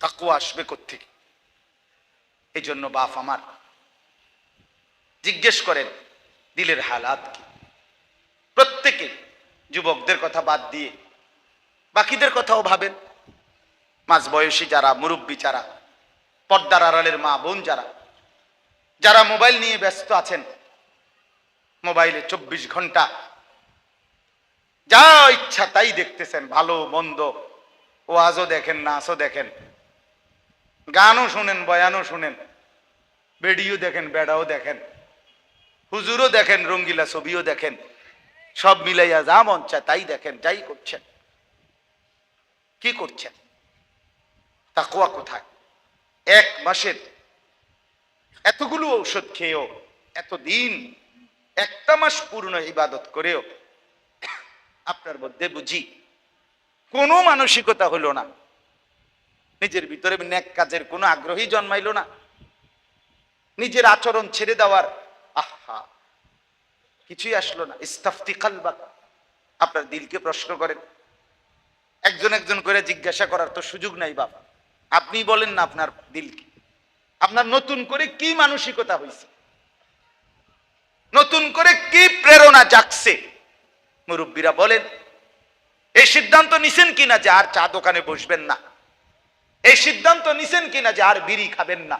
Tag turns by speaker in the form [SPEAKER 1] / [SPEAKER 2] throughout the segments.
[SPEAKER 1] তাকুয়া আসবে কোথেকে এই জন্য বাপ আমার জিজ্ঞেস করেন, দিলের হালাত কি? প্রত্যেকে যুবকদের কথা বাদ দিয়ে বাকিদের কথাও ভাবেন। মাঝ বয়সী যারা, মুরব্বী যারা, পর্দার আড়ালের মা বোন যারা যারা মোবাইল নিয়ে ব্যস্ত আছেন, মোবাইলে চব্বিশ ঘণ্টা যা ইচ্ছা তাই দেখতেছেন, ভালো, মন্দ। ওয়াজও দেখেন, নাচও দেখেন। গানও শুনেন, বয়ানও শুনেন। বেডিও দেখেন, বেড়াও দেখেন। হুজুরও দেখেন, রঙ্গিলা ছবিও দেখেন। সব মিলাইয়া যা মন চায় তাই দেখেন, যাই করছেন। কি করছেন? তাকুয়া কোথায়? এক মাসের এতগুলো ঔষধ খেয়েও, এতদিন একটা মাস পূর্ণ ইবাদত করেও, আপনার মধ্যে বুঝি কোনো মানসিকতা হলো না। নিজের ভিতরে নেক কাজের কোনো আগ্রহী জন্মাইলো না। নিজের আচরণ ছেড়ে দেওয়ার আহা, কিছুই আসলো না। ইস্তাফতি কালবা আপনার দিলকে প্রশ্ন করেন। একজন একজন করে জিজ্ঞাসা করার তো সুযোগ নাই বাবা আপনি বলেন না আপনার দিলকে আপনার নতুন করে কি মানসিকতা হয়েছে নতুন করে কি প্রেরণা জাগছে? মুরব্বীরা বলেন, এই সিদ্ধান্ত নিছেন কিনা যে আর চা দোকানে বসবেন না? এই সিদ্ধান্ত নিছেন কিনা যে আর বিড়ি খাবেন না?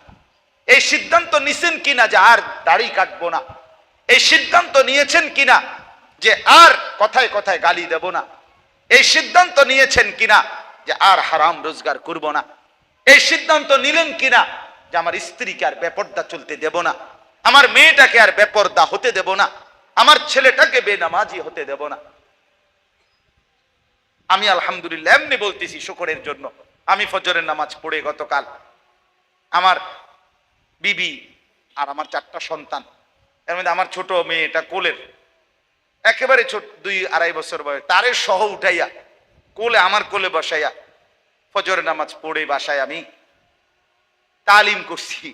[SPEAKER 1] এই সিদ্ধান্ত নিছেন কিনা যে আর দাড়ি কাটবো না? এই সিদ্ধান্ত নিয়েছেন কিনা যে আর কথায় কথায় গালি দেব না? এই সিদ্ধান্ত নিয়েছেন কিনা যে আর হারাম রোজগার করব না? এই সিদ্ধান্ত নিলেন কিনা যে আমার স্ত্রীকে আর বেপর্দা চলতে দেব না? আমার মেয়েটাকে আর বেপর্দা হতে দেব না? আমার ছেলেটাকে বেনামাজি হতে দেব না? আমি আলহামদুলিল্লাহ এমনি বলতেছি শুকরের জন্য। আমি ফজরের নামাজ পড়ে গতকাল আমার বিবি আর আমার চারটা সন্তান, এর মধ্যে আমার ছোট মেয়েটা কোলের, একেবারে ছোট, দুই আড়াই বছর বয়স, তারে সহ উঠাইয়া কোলে, আমার কোলে বসাইয়া ফজরের নামাজ পড়ে বাসায় আমি তালিম করছি।